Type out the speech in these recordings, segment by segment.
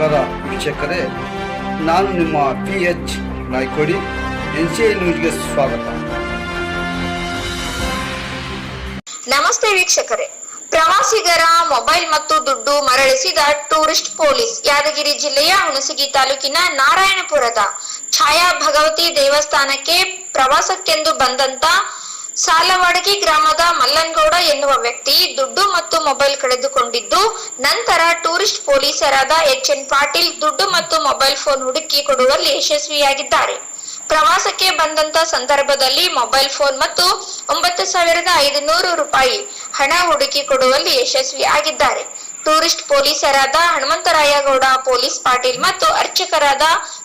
ವೀಕ್ಷಕರೇ. ನಾನು ನಿಮ್ಮ P H Naikodi N C I ನ್ಯೂಸ್ಗೆ ಸ್ವಾಗತ. ನಮಸ್ತೆ ವೀಕ್ಷಕರೇ. ಪ್ರವಾಸಿಗರ ಮೊಬೈಲ್ ಮತ್ತು ದುಡ್ಡು ಮರಳಿಸಿದ ಟೂರಿಸ್ಟ್ ಪೊಲೀಸ್ ಯಾದಗಿರಿ ಜಿಲ್ಲೆಯ ಹುಣಸಗಿ ತಾಲೂಕಿನ ನಾರಾಯಣಪುರದ ಛಾಯಾ ಭಗವತಿ ದೇವಸ್ಥಾನಕ್ಕೆ ಪ್ರವಾಸಕ್ಕೆಂದು ಬಂದಂತ ಸಾಲವಾಡಗಿ ಗ್ರಾಮದ ಮಲ್ಲನ್ಗೌಡ ಎನ್ನುವ ವ್ಯಕ್ತಿ ದುಡ್ಡು ಮತ್ತು ಮೊಬೈಲ್ ಕಳೆದುಕೊಂಡಿದ್ದು, ನಂತರ ಟೂರಿಸ್ಟ್ ಪೊಲೀಸರಾದ ಎಚ್ ಎನ್ ಪಾಟೀಲ್ ದುಡ್ಡು ಮತ್ತು ಮೊಬೈಲ್ ಫೋನ್ ಹುಡುಕಿ ಕೊಡುವಲ್ಲಿ ಯಶಸ್ವಿಯಾಗಿದ್ದಾರೆ. ಪ್ರವಾಸಕ್ಕೆ ಬಂದಂತ ಸಂದರ್ಭದಲ್ಲಿ ಮೊಬೈಲ್ ಫೋನ್ ಮತ್ತು ಒಂಬತ್ತು ಸಾವಿರದ ಐದುನೂರು ರೂಪಾಯಿ ಹಣ ಹುಡುಕಿ ಕೊಡುವಲ್ಲಿ ಯಶಸ್ವಿ ಆಗಿದ್ದಾರೆ ಟೂರಿಸ್ಟ್ ಪೊಲೀಸರಾದ ಹನುಮಂತರಾಯಗೌಡ, ಪೊಲೀಸ್ ಪಾಟೀಲ್ ಮತ್ತು ಅರ್ಚಕರಾದ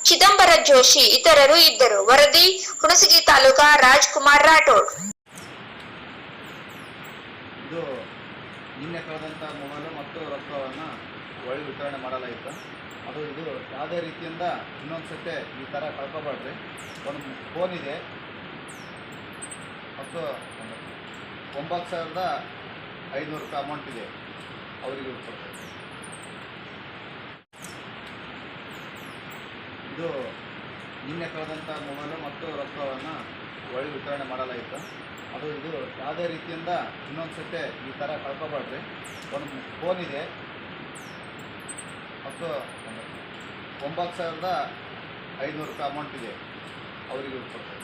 ಚಿದಂಬರ ಜೋಶಿ ಇತರರು ಇದ್ದರು. ವರದಿ ಹುಣಸಗಿ ತಾಲೂಕಾ ರಾಜ್ಕುಮಾರ್ ರಾಠೋಡ್. ಇದು ನಿನ್ನೆ ಕಳೆದಂಥ ಮೊಬೈಲು ಮತ್ತು ರೊಕ್ಕವನ್ನು ಒಳ್ಳೆ ವಿತರಣೆ ಮಾಡಲಾಗಿತ್ತು. ಅದು ಇದು ಯಾವುದೇ ರೀತಿಯಿಂದ ಇನ್ನೊಂದು ಸತೆ ಈ ಥರ ಕಳ್ಕೊಬಾರ್ದು ಒಂದು ಫೋನ್ ಇದೆ. ಮತ್ತು ಒಂಬತ್ತು ಸಾವಿರದ ಐನೂರು ರೂಪಾಯಿ ಅಮೌಂಟ್ ಇದೆ. ಅವರಿಗೆ ಇದು ನಿನ್ನೆ ಕಳೆದಂಥ ಮೊಬೈಲು ಮತ್ತು ರೊಕ್ಕವನ್ನು ಒಳ್ಳೆ ವಿತರಣೆ ಮಾಡಲಾಯಿತು. ಅದು ಇದು ಯಾವುದೇ ರೀತಿಯಿಂದ ಇನ್ನೊಂದು ಸತೆ ಈ ಥರ ಕಳ್ಕೊಬಾರ್ದು. ಒಂದು ಫೋನ್ ಇದೆ. ಮತ್ತು ಒಂಬತ್ತು ಸಾವಿರದ ಐನೂರು ರೂಪಾಯಿ ಅಮೌಂಟ್ ಇದೆ. ಅವರಿಗೆ ಕೊಡ್ತೇವೆ.